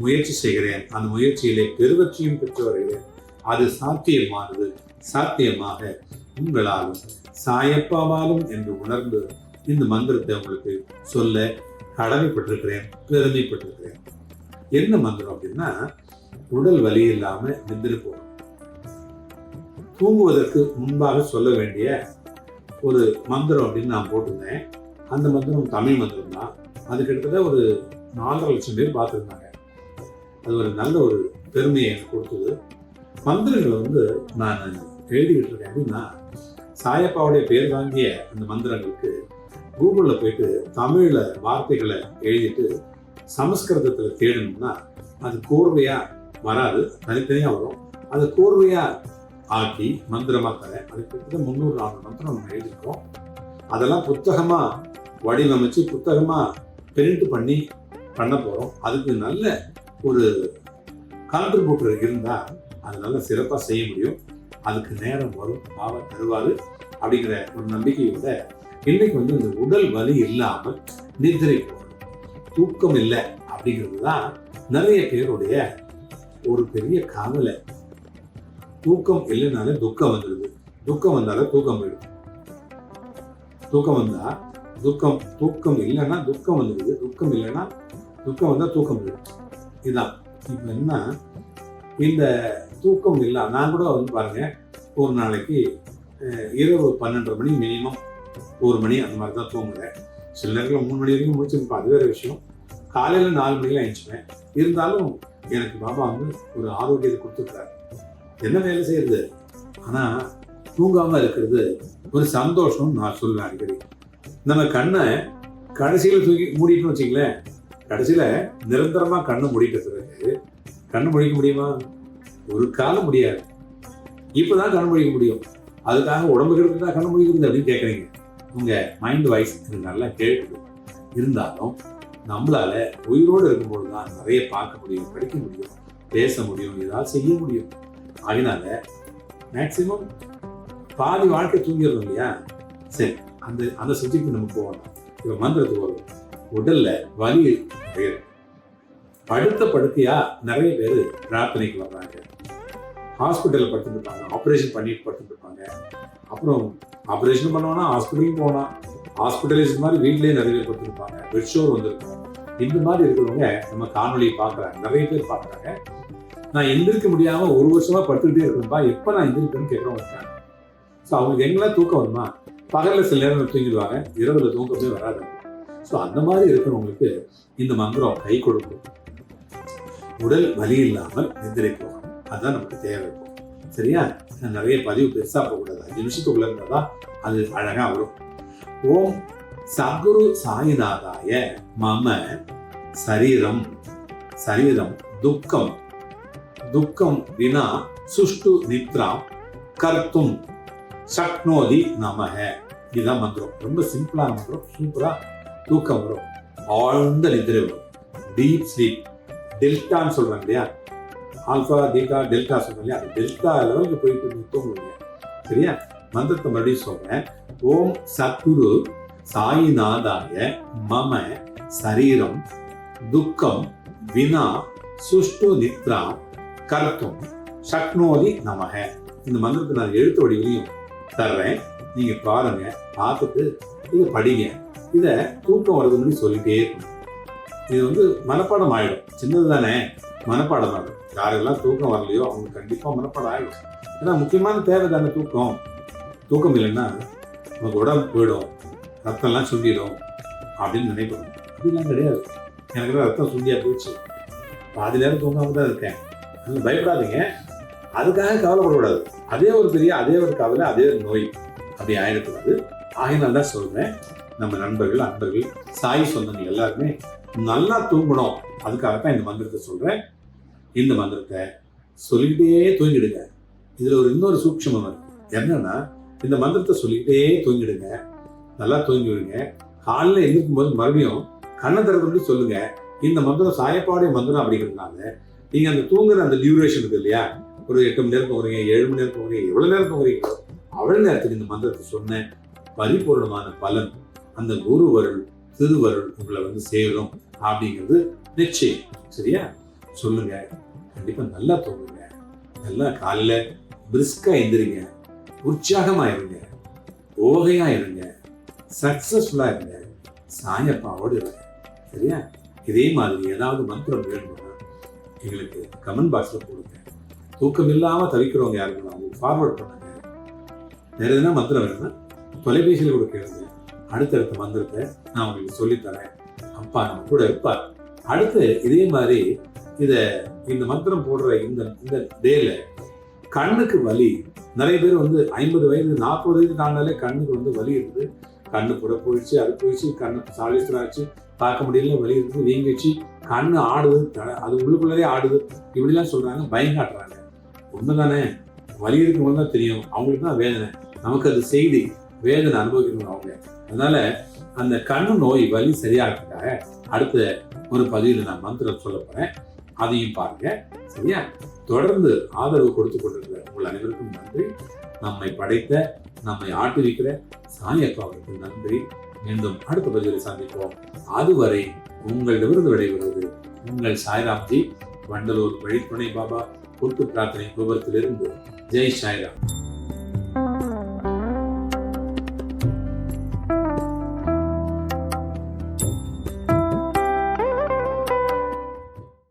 முயற்சி செய்கிறேன். அந்த முயற்சியிலே பெருவற்றியும் பெற்று வருகிறேன் அது சாத்தியமானது. சாத்தியமாக உங்களாலும் சாயப்பாவாலும் என்று உணர்ந்து இந்த மந்திரத்தை உங்களுக்கு சொல்ல கடமைப்பட்டிருக்கிறேன் பெருமைப்பட்டிருக்கிறேன். என்ன மந்திரம் அப்படின்னா உடல் வலி இல்லாம நிந்திரு போகணும் தூங்குவதற்கு முன்பாக சொல்ல வேண்டிய ஒரு மந்திரம் அப்படின்னு நான் போட்டிருந்தேன். அந்த மந்திரம் தமிழ் மந்திரம் தான் அது கிட்டத்தட்ட ஒரு நாலரை லட்சம் பேர் பார்த்துருந்தாங்க. அது ஒரு நல்ல ஒரு பெருமையை எனக்கு கொடுத்தது. மந்திரங்களை வந்து நான் எழுதிக்கிட்டு இருக்கேன். அப்படின்னா சாயப்பாவுடைய பேர் வாங்கிய அந்த மந்திரங்களுக்கு கூகுளில் போயிட்டு தமிழில் வார்த்தைகளை எழுதிட்டு சமஸ்கிருதத்தில் தேடணும்னா அது கோர்வையாக வராது. தனித்தனியாக வரும். அது கோர்வையாக ஆக்கி மந்திரமாக தரேன். அது கிட்டத்தட்ட முந்நூறு நானூறு மந்திரம் நம்ம எழுதியிருக்கோம். அதெல்லாம் புத்தகமாக வடிவமைச்சு புத்தகமாக பிரிண்ட் பண்ணி பண்ண போகிறோம் அதுக்கு நல்ல ஒரு கான்ட்ரிபியூட்டர் இருந்தால் அது நல்லா சிறப்பாக செய்ய முடியும். அதுக்கு நேரம் வரும். பாவ தருவார் அப்படிங்கிற ஒரு நம்பிக்கையோட இன்னைக்கு வந்து இந்த உடல் வலி இல்லாமல் நிதிரை போகணும் தூக்கம் இல்லை அப்படிங்கிறது தான் நிறைய பேருடைய ஒரு பெரிய கவலை. தூக்கம் இல்லைனாலே துக்கம் வந்துடுது. துக்கம் வந்தாலே தூக்கம் போயிடும். தூக்கம் வந்தா துக்கம் தூக்கம் இல்லைன்னா துக்கம் வந்துடுது. துக்கம் இல்லைன்னா துக்கம் வந்தால் தூக்கம் போயிடும். இதுதான் இப்போ என்ன? இந்த தூக்கம் இல்லை. நான் கூட வந்து பாருங்க ஒரு நாளைக்கு இரவு பன்னெண்டரை மணி மினிமம் ஒரு மணி அந்த மாதிரி தான் தூங்குறேன் சில நேரத்தில் மூணு மணி வரைக்கும் முடிச்சிருப்பேன் அது வேறு விஷயம். காலையில் நாலு மணிக்கு எழுந்துச்சுவேன் இருந்தாலும் எனக்கு பாபா வந்து ஒரு ஆரோக்கியத்தை கொடுத்துருக்காரு. என்ன வேலை செய்யறது? ஆனால் தூங்காமல் இருக்கிறது ஒரு சந்தோஷம் நான் சொல்லுவேன் அடிக்கடி. நம்ம கண்ணை கடைசியில் தூக்கி மூடிட்டுன்னு வச்சிங்களேன் கடைசியில் நிரந்தரமாக கண்ணு மூடிட்ட பிறகு கண்ணு முழிக்க முடியுமா? ஒரு காலம் முடியாது. இப்பதான் கண்ணு முழிக்க முடியும். அதுக்காக உடம்பு கிடக்கு தான் கண்ணு முழிக்கிறது அப்படின்னு கேட்குறீங்க உங்க மைண்ட் வாய்ஸ் நல்லா கேட்குது இருந்தாலும் நம்மளால உயிரோடு இருக்கும்போது தான் நிறைய பார்க்க முடியும் படிக்க முடியும் பேச முடியும் ஏதாவது செய்ய முடியும். அதனால மேக்சிமம் பாதி வாழ்க்கை தூங்கிடுறோம் இல்லையா? சரி அந்த அந்த சப்ஜெக்ட் நம்ம போகலாம். இப்போ மந்திரத்துக்கு வரும் உடல்ல வலி நிறைய படுத்த படுக்கையா நிறைய பேர் பிரார்த்தனைக்கு வர்றாங்க. ஹாஸ்பிட்டலில் படுத்துருப்பாங்க ஆப்ரேஷன் பண்ணிட்டு படுத்துருப்பாங்க. அப்புறம் ஆப்ரேஷன் பண்ணோன்னா ஹாஸ்பிட்டலுக்கு போனால் ஹாஸ்பிட்டலைஸ் மாதிரி வீட்லயே நிறைய பேர் படுத்துருப்பாங்க. பெட் ஷோர் வந்திருக்கும். இந்த மாதிரி இருக்கிறவங்க நம்ம காணொலியை பார்க்குறாங்க. நிறைய பேர் பார்க்குறாங்க. நான் எந்திரிக்க முடியாம ஒரு வருஷமா படுத்துக்கிட்டே இருக்கேன்ப்பா எப்போ நான் எந்திரிப்பேன்னு கேட்குறவங்க இருக்காங்க. ஸோ அவங்களுக்கு எங்கெல்லாம் தூக்கம் வருமா? பகலில் சில நேரம் தூங்கிடுவாங்க. இரவுல தூக்கமே வராது. ஸோ அந்த மாதிரி இருக்கிறவங்களுக்கு இந்த மந்திரம் கை கொடுக்கும். உடல் வலி இல்லாமல் நிந்திரை போகணும் அதுதான் நமக்கு தேவை. சரியா? நிறைய பதிவு பெருசா போகக்கூடாது. அஞ்சு நிமிஷத்துக்குள்ள இருந்தா அது அழகா வரும். ஓம் சகுரு சாயிநாதாய மம சரீரம். சரீரம் துக்கம். துக்கம் வினா சுஷ்டு நித்ரா கர்த்தும். சக்னோதி நமக இதுதான் மந்திரம். ரொம்ப சிம்பிளான மந்திரம். சூப்பரா தூக்கம் வரும். ஆழ்ந்த நிதிரை வரும். டீப் ஸ்லீப் டெல்டான்னு சொல்றாங்க இல்லையா? ஆல்பா தீட்டா டெல்டா சொல்றாங்க இல்லையா? அந்த டெல்டா லெவலுக்கு போயிட்டு நீங்க சரியா? மந்திரத்தை மறுபடியும் சொல்றேன். ஓம் சத்குரு சாயிநாதாய மம சரீரம் துக்கம் வினா சுஷ்டு நித்ரா கர்த்தும் சக்னோதி நமக இந்த மந்திரத்தை நான் எழுத்து வடிவிலையும் தர்றேன். நீங்க பாருங்க பார்த்துட்டு இதை படிங்க. இதை தூக்கம் வருதுன்னு சொல்லிட்டே இருக்கணும். இது வந்து மனப்பாடம் ஆயிடும். சின்னது தானே? மனப்பாடம் ஆகும் யாரெல்லாம் தூக்கம் வரலையோ அவங்க கண்டிப்பாக மனப்பாடம் ஆயிடும். ஏன்னா முக்கியமான தேவை தானே தூக்கம். தூக்கம் இல்லைன்னா நமக்கு உடம்பு போயிடும். ரத்தம்லாம் சுண்டிடும் அப்படின்னு நினைப்போம். அப்படிலாம் கிடையாது. எனக்கு ரத்தம் சுண்டியாக போயிடுச்சு பாதி நேரம் தூங்காம தான் இருக்கேன். அதனால பயப்படாதீங்க. அதுக்காக கவலைப்படக்கூடாது. அதே ஒரு பெரிய அதே ஒரு கவலை அதே ஒரு நோய். அப்படி ஆயிடக்கூடாது. ஆகையினால தான் சொல்றேன். நம்ம நண்பர்கள் அன்பர்கள் சாய் சொந்தங்கள் எல்லாருமே நல்லா தூங்கணும். அதுக்காகத்தான் இந்த மந்திரத்தை சொல்கிறேன் இந்த மந்திரத்தை சொல்லிக்கிட்டே தூங்கிடுங்க. இதில் ஒரு இன்னொரு சூட்சமம் இருக்கு. என்னன்னா இந்த மந்திரத்தை சொல்லிக்கிட்டே தூங்கிடுங்க. நல்லா தூங்கி விடுங்க. காலைல எழுந்திருக்கும் போது மறுபடியும் கண்ணை திறந்து சொல்லுங்க. இந்த மந்திரம் சாயப்பாடைய மந்திரம் அப்படிங்கிறதுனால நீங்கள் அந்த தூங்குற அந்த டியூரேஷன் இருக்கு இல்லையா? ஒரு எட்டு மணி நேரம் போகிறீங்க ஏழு மணி நேரம் போகிறீங்க எவ்வளோ நேரம் தூங்குறீங்களோ அவ்வளோ நேரத்துக்கு இந்த மந்திரத்தை சொன்ன பரிபூர்ணமான பலன் அந்த குருவருள் திருவருள் உங்களை வந்து சேரும் அப்படிங்கிறது நிச்சயம். சரியா? சொல்லுங்க. கண்டிப்பா நல்லா தூங்குங்க. நல்லா காலையில பிரிஸ்கா எந்திரிங்க. உற்சாகமா இருங்க. ஓகையா இருங்க. சக்சஸ்ஃபுல்லா இருங்க. சாயப்பாவோடு இருங்க சரியா? இதே மாதிரி ஏதாவது மந்திரம் வேணும்னா எங்களுக்கு கமெண்ட் பாக்ஸ்ல போடுங்க. தூக்கம் இல்லாம தவிக்கிறவங்க யாருன்னா அவங்களுக்கு ஃபார்வர்ட் பண்ணுங்க. வேற எதுனா மந்திரம் வேணும்னா தொலைபேசியில் கூட கேளுங்க. அடுத்தடுத்த மந்திரத்தை நான் உங்களுக்கு சொல்லித்தரேன். அப்பா நம்ம கூட இருப்பார். அடுத்து இதே மாதிரி இத இந்த மந்திரம் போடுற இந்த இந்த டேல கண்ணுக்கு வலி. நிறைய பேர் வந்து ஐம்பது வயது நாற்பது வயது தாண்டாலே கண்ணுக்கு வந்து வலி இருக்குது. கண்ணு கூட போயிடுச்சு அது போயிடுச்சு கண்ணு சாலிஸ்டர் ஆச்சு. பார்க்க முடியல வலி இருக்குது வீங்கிச்சு கண்ணு ஆடுது த- அது உள்ளுக்குள்ளதே ஆடுது. இப்படிலாம் சொல்றாங்க பயம் காட்டுறாங்க உண்மைதானே? வலி இருக்கவங்க தான் தெரியும். அவங்களுக்கு தான் வேதனை. நமக்கு அது செய்தி வேதனை அனுபவிக்கணும் அவங்க. அதனால அந்த கண்ணு நோய் வலி சரியாகிறதுக்காக அடுத்த ஒரு பதிவில் நான் மந்திரம் சொல்ல போறேன். அதையும் பாருங்க. சரியா? தொடர்ந்து ஆதரவு கொடுத்து கொண்டிருக்கிற உங்கள் அனைவருக்கும் நன்றி. நம்மை படைத்த நம்மை ஆட்டுவிக்கிற சாயப்பாவிற்கு நன்றி. மீண்டும் அடுத்த பதிவில் சந்திப்போம். அதுவரை உங்களிடமிருந்து விடைபெறுவது உங்கள் சாய்ராம்ஜி வண்டலூர் வழித்துணை பாபா கூட்டு பிரார்த்தனை கோபுரத்திலிருந்து. ஜெய் சாய்ராம்.